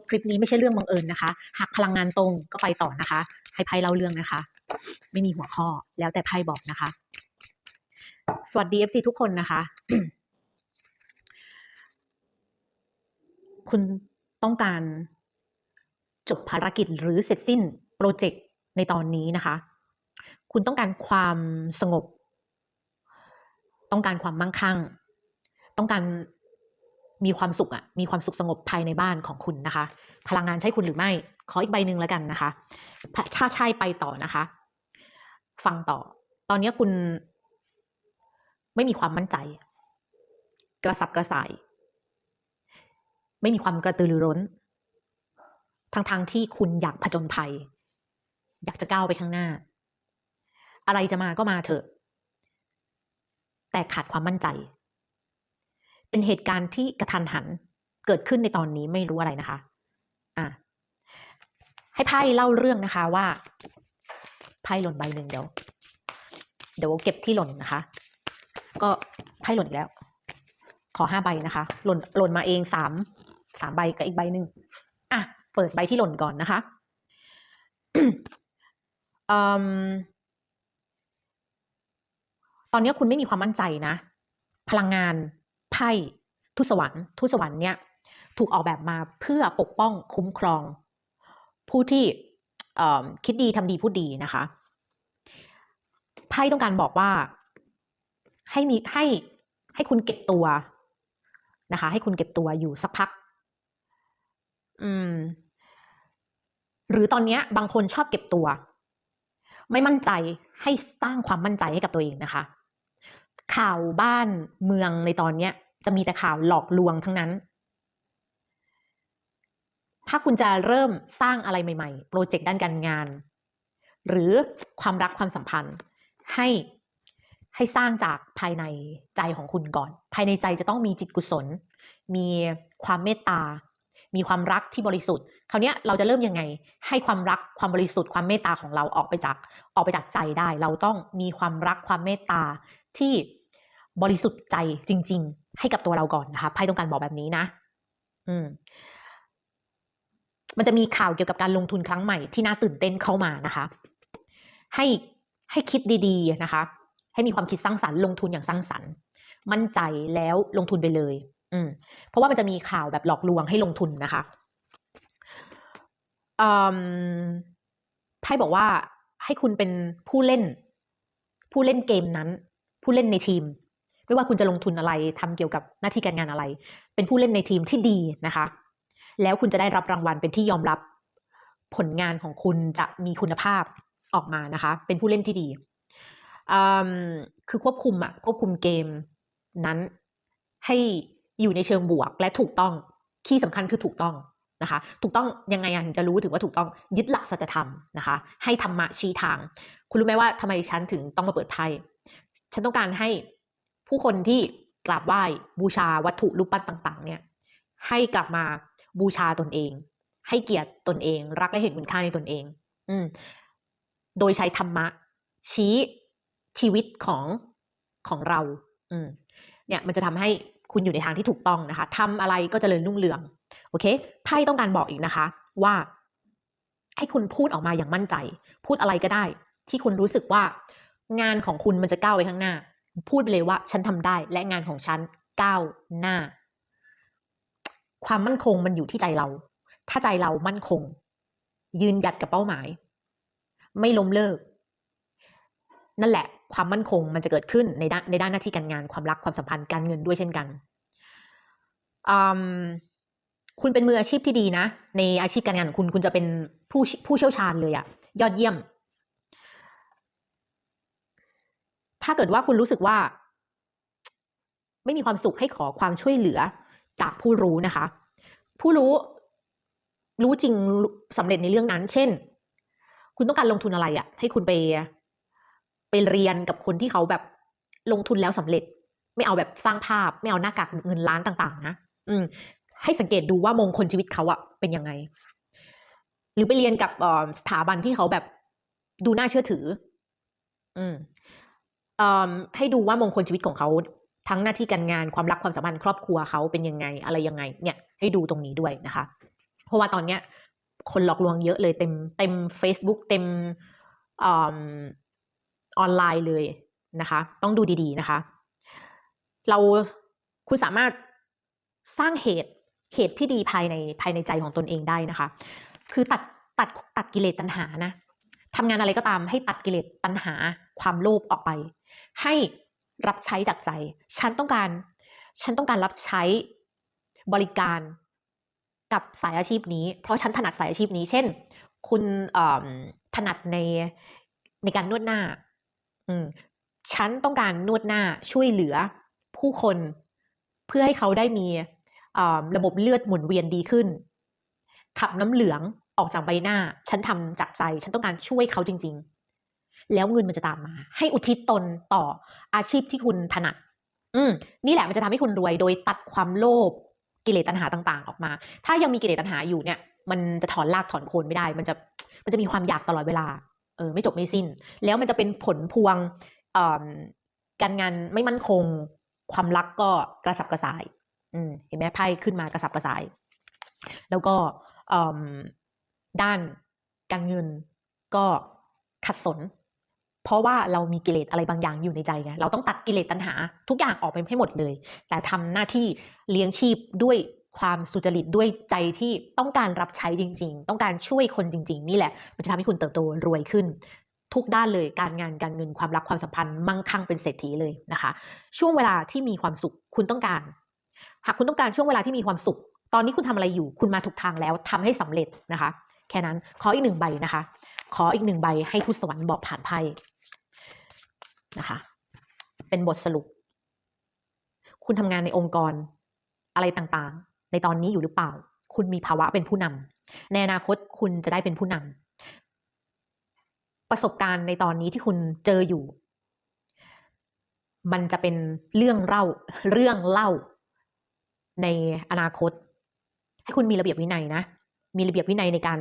บคลิปนี้ไม่ใช่เรื่องบังเอิญนะคะ หากพลังงานตรงก็ไปต่อนะคะ ให้ไพ่เล่าเรื่องนะคะ ไม่มีหัวข้อแล้วแต่ไพ่บอกนะคะ สวัสดี FC ทุกคนนะคะ คุณต้องการจบภารกิจหรือเสร็จสิ้นโปรเจกต์ในตอนนี้นะคะ คุณต้องการความสงบ ต้องการความมั่งคั่ง ต้องการ มีความสุขอะมีความสุขสงบภายในบ้านของคุณนะคะ พลังงานใช่คุณหรือไม่ ขออีกใบหนึ่งแล้วกันนะคะ ถ้าใช่ไปต่อนะคะ ฟังต่อ ตอนนี้คุณ ไม่มีความมั่นใจ กระสับกระส่าย ไม่มีความกระตือรือร้นทั้งๆทที่คุณอยากผจญภัย อยากจะก้าวไปข้างหน้า อะไรจะมาก็มาเถอะ แต่ขาดความมั่นใจ เป็นเหตุการณ์ที่กระทันหันเกิดขึ้นในตอนนี้ไม่รู้อะไรนะคะ อะ ให้ไพ่เล่าเรื่องนะคะว่าไพ่หล่นใบหนึ่งเดี๋ยว เดี๋ยวเก็บที่หล่นนะคะ ก็ไพ่หล่นอีกแล้ว ขอห้าใบนะคะ หล่นหล่นมาเองสามสามใบกับอีกใบหนึ่งอะ เปิดใบที่หล่นก่อนนะคะอืมตอนนี้คุณไม่มีความมั่นใจนะ พลังงาน ไพ่ทุสวรรค์ทุสวรรค์เนี่ยถูกออกแบบมาเพื่อปกป้องคุ้มครอง ผู้ที่คิดดีทำดีพูดดีนะคะไพ่ต้องการบอกว่าให้มีให้ให้คุณเก็บตัวนะคะ ให้คุณเก็บตัวอยู่สักพัก อืม หรือตอนนี้บางคนชอบเก็บตัว ไม่มั่นใจให้สร้างความมั่นใจให้กับตัวเองนะคะ ข่าวบ้านเมืองในตอนเนี้ จะมีแต่ข่าวหลอกลวงทั้งนั้น ถ้าคุณจะเริ่มสร้างอะไรใหม่ๆ โปรเจกต์ด้านการงาน หรือความรักความสัมพันธ์ ให้ให้สร้างจากภายในใจของคุณก่อน ภายในใจจะต้องมีจิตกุศล มีความเมตตา มีความรักที่บริสุทธิ์ คราวนี้เราจะเริ่มยังไง ให้ความรักความบริสุทธิ์ความเมตตาของเราออกไปจากออกไปจากใจได้ เราต้องมีความรักความเมตตาที่บริสุทธิ์ใจจริง ๆ ให้กับตัวเราก่อนนะคะไพ่ต้องการบอกแบบนี้นะ อืม มันจะมีข่าวเกี่ยวกับการลงทุนครั้งใหม่ที่น่าตื่นเต้นเข้ามานะคะ ให้ให้คิดดี ๆนะคะ ให้มีความคิดสร้างสรรค์ลงทุนอย่างสร้างสรรค์มั่นใจแล้วลงทุนไปเลย อืม เพราะว่ามันจะมีข่าวแบบหลอกลวงให้ลงทุนนะคะไพ่บอกว่าให้คุณเป็นผู้เล่น ผู้เล่นเกมนั้น ผู้เล่นในทีม ไม่ว่าคุณจะลงทุนอะไรทำเกี่ยวกับหน้าที่การงานอะไร เป็นผู้เล่นในทีมที่ดีนะคะ แล้วคุณจะได้รับรางวัลเป็นที่ยอมรับผลงานของคุณจะมีคุณภาพออกมานะคะ เป็นผู้เล่นที่ดีคือควบคุมอะควบคุมเกมนั้นให้อยู่ในเชิงบวกและถูกต้องที่สำคัญคือถูกต้องนะคะ ถูกต้องยังไงถึงจะรู้ถึงว่าถูกต้องยึดหลักสัจธรรมนะคะ ให้ธรรมะชี้ทาง คุณรู้ไหมว่าทำไมฉันถึงต้องมาเปิดไพ่ฉันต้องการให้ ผู้คนที่กราบไหว้บูชาวัตถุรูปปั้นต่างๆ เนี่ย ให้กลับมาบูชาตนเอง ให้เกียรติตนเอง รักและเห็นคุณค่าในตนเอง อืม โดยใช้ธรรมะ ชี้ชีวิตของของเรา อืม เนี่ยมันจะทำให้คุณอยู่ในทางที่ถูกต้องนะคะทำอะไรก็จเจริญรุ่งเรือง โอเคไพ่ต้องการบอกอีกนะคะ ว่า ให้คุณพูดออกมาอย่างมั่นใจ พูดอะไรก็ได้ ที่คุณรู้สึกว่า งานของคุณมันจะก้าวไปข้างหน้า พูดไปเลยว่าฉันทำได้และงานของฉันก้าวหน้า ความมั่นคงมันอยู่ที่ใจเรา ถ้าใจเรามั่นคง ยืนหยัดกับเป้าหมาย ไม่ล้มเลิก นั่นแหละ ความมั่นคงมันจะเกิดขึ้นในด้านในด้านหน้าที่การงานความรักความสัมพันธ์การเงินด้วยเช่นกันคุณเป็นมืออาชีพที่ดีนะ ในอาชีพการงานของคุณคุณจะเป็นผู้ผู้เชี่ยวชาญเลยอะยอดเยี่ยม ถ้าเกิดว่าคุณรู้สึกว่า ไม่มีความสุขให้ขอความช่วยเหลือจากผู้รู้นะคะ ผู้รู้รู้จริงสำเร็จในเรื่องนั้น เช่น คุณต้องการลงทุนอะไรอะ่ะ ให้คุณไปไปเรียนกับคนที่เขาแบบลงทุนแล้วสำเร็จ ไม่เอาแบบสร้างภาพ ไม่เอาหน้ากากเงินล้านต่าง ๆ นะอืม ให้สังเกตดูว่ามงคลชีวิตเขาอะเป็นยังไง หรือไปเรียนกับสถาบันที่เขาแบบดูน่าเชื่อถือ อืม ให้ดูว่ามงคลชีวิตของเขาทั้งหน้าที่การงานความรักความสัมพันธ์ครอบครัวเขาเป็นยังไงอะไรยังไง เนี่ยให้ดูตรงนี้ด้วยนะคะ เพราะว่าตอนเนี้ย คนหลอกลวงเยอะเลยเต็มเต็ม Facebook เต็มออออนไลน์เลยนะคะ ต้องดูดีๆนะคะ เราคุณสามารถสร้างเหตุเหตุที่ดีภายในภายในใจของตนเองได้นะคะ คือตัดตัดตัดกิเลสตัณหานะทำงานอะไรก็ตามให้ตัดกิเลสตัณหา ความโลภออกไป ให้รับใช้จากใจ ฉันต้องการ ฉันต้องการรับใช้บริการกับสายอาชีพนี้ เพราะฉันถนัดสายอาชีพนี้ เช่น คุณถนัดในในการนวดหน้า อืม ฉันต้องการนวดหน้าช่วยเหลือผู้คนเพื่อให้เขาได้มีระบบเลือดหมุนเวียนดีขึ้น ขับน้ำเหลืองออกจากใบหน้า ฉันทำจากใจ ฉันต้องการช่วยเขาจริง ๆ แล้วเงินมันจะตามมา ให้อุทิศตนต่ออาชีพที่คุณถนัด อืมนี่แหละมันจะทำให้คุณรวยโดยตัดความโลภกิเลสตัณหาต่าง ๆ ออกมา ถ้ายังมีกิเลสตัณหาอยู่เนี่ย มันจะถอนรากถอนโคนไม่ได้ มันจะมันจะมีความอยากตลอดเวลา เออ ไม่จบไม่สิ้น แล้วมันจะเป็นผลพวงการงานไม่มั่นคง ความรักก็กระสับกระส่าย อืมเห็นไหมไพ่ขึ้นมากระสับกระส่าย แล้วก็ด้านการเงินก็ขัดสน เพราะว่าเรามีกิเลสอะไรบางอย่างอยู่ในใจไงเราต้องตัดกิเลสตัณหา ทุกอย่างออกไปให้หมดเลย แต่ทำหน้าที่เลี้ยงชีพด้วยความสุจริตด้วยใจที่ต้องการรับใช้จริง ๆ ต้องการช่วยคนจริง ๆ นี่แหละ มันจะทำให้คุณเติบโตรวยขึ้น ทุกด้านเลยการงานการเงินความรักความสัมพันธ์มั่งคั่งเป็นเศรษฐีเลยนะคะ ช่วงเวลาที่มีความสุขคุณต้องการ หากคุณต้องการช่วงเวลาที่มีความสุข ตอนนี้คุณทำอะไรอยู่ คุณมาถูกทางแล้วทำให้สำเร็จนะคะ แค่นั้นขออีกหนึ่งใบนะคะ ขออีกหนึ่งใบให้ทูตสวรรค์บอกผ่านไพ่นะคะ เป็นบทสรุป คุณทำงานในองค์กรอะไรต่างๆ ในตอนนี้อยู่หรือเปล่า คุณมีภาวะเป็นผู้นำในอนาคตคุณจะได้เป็นผู้นำประสบการณ์ในตอนนี้ที่คุณเจออยู่ มันจะเป็นเรื่องเล่าเรื่องเล่าในอนาคต ให้คุณมีระเบียบวินัยนะ มีระเบียบวินัยในการ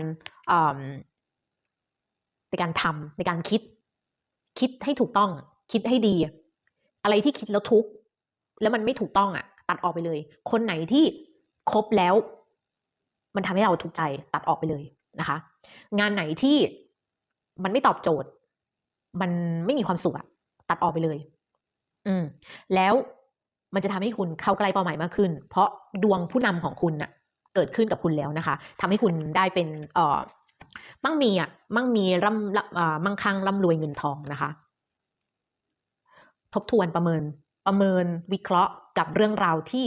ในการทำในการคิด คิดให้ถูกต้อง คิดให้ดี อะไรที่คิดแล้วทุกข์แล้วมันไม่ถูกต้องอะ ตัดออกไปเลย คนไหนที่ครบแล้ว มันทำให้เราถูกใจตัดออกไปเลยนะคะ งานไหนที่มันไม่ตอบโจทย์ มันไม่มีความสุขอะตัดออกไปเลย อืม แล้วมันจะทำให้คุณเข้าใกล้เป้าหมายมากขึ้น เพราะดวงผู้นำของคุณน่ะ เกิดขึ้นกับคุณแล้วนะคะทำให้คุณได้เป็นเอ่อ มั่งมีอะมั่งมีร่ำมั่งคั่งร่ำรวยเงินทองนะคะ ทบทวนประเมินประเมินวิเคราะห์กับเรื่องราวที่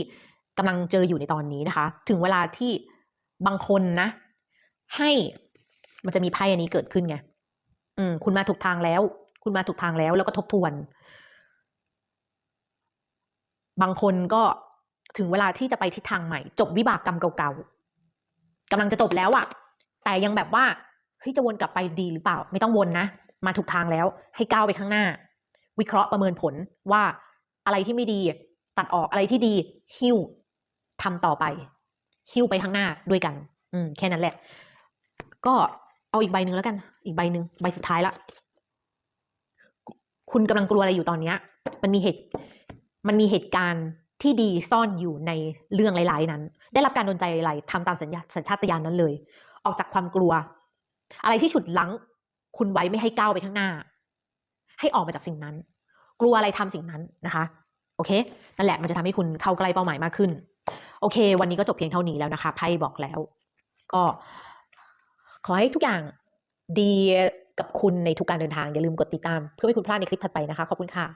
กำลังเจออยู่ในตอนนี้นะคะ ถึงเวลาที่บางคนนะ ให้มันจะมีไพ่อันนี้เกิดขึ้นไงอืมคุณมาถูกทางแล้ว คุณมาถูกทางแล้ว แล้วก็ทบทวน บางคนก็ถึงเวลาที่จะไปทิศทางใหม่ จบวิบากกรรมเก่าๆกำลังจะจบแล้วอะ แต่ยังแบบว่าเฮ้ยจะวนกลับไปดีหรือเปล่า ไม่ต้องวนนะ มาถูกทางแล้ว ให้ก้าวไปข้างหน้า วิเคราะห์ประเมินผลว่าอะไรที่ไม่ดี ตัดออกอะไรที่ดีหิ้วทำต่อไปหิ้วไปข้างหน้าด้วยกัน อืม แค่นั้นแหละ ก็เอาอีกใบหนึ่งแล้วกัน อีกใบหนึ่งใบสุดท้ายละคุณกำลังกลัวอะไรอยู่ตอนเนี้ย มันมีเหตุ มันมีเหตุการณ์ที่ดีซ่อนอยู่ในเรื่องหลาย ๆ นั้น ได้รับการดนใจอะไรทำตามสัญญาสัญชาตญาณนั้นเลย ออกจากความกลัว อะไรที่ฉุดลังคุณไว้ไม่ให้ก้าวไปข้างหน้า ให้ออกมาจากสิ่งนั้น กลัวอะไรทำสิ่งนั้นนะคะ โอเคนั่นแหละมันจะทำให้คุณเข้าใกล้เป้าหมายมากขึ้น โอเค วันนี้ก็จบเพียงเท่านี้แล้วนะคะไพ่บอกแล้ว ก็ ขอให้ทุกอย่างดีกับคุณในทุกการเดินทางอย่าลืมกดติดตาม เพื่อไม่คุณพลาดในคลิปถัดไปนะคะขอบคุณค่ะ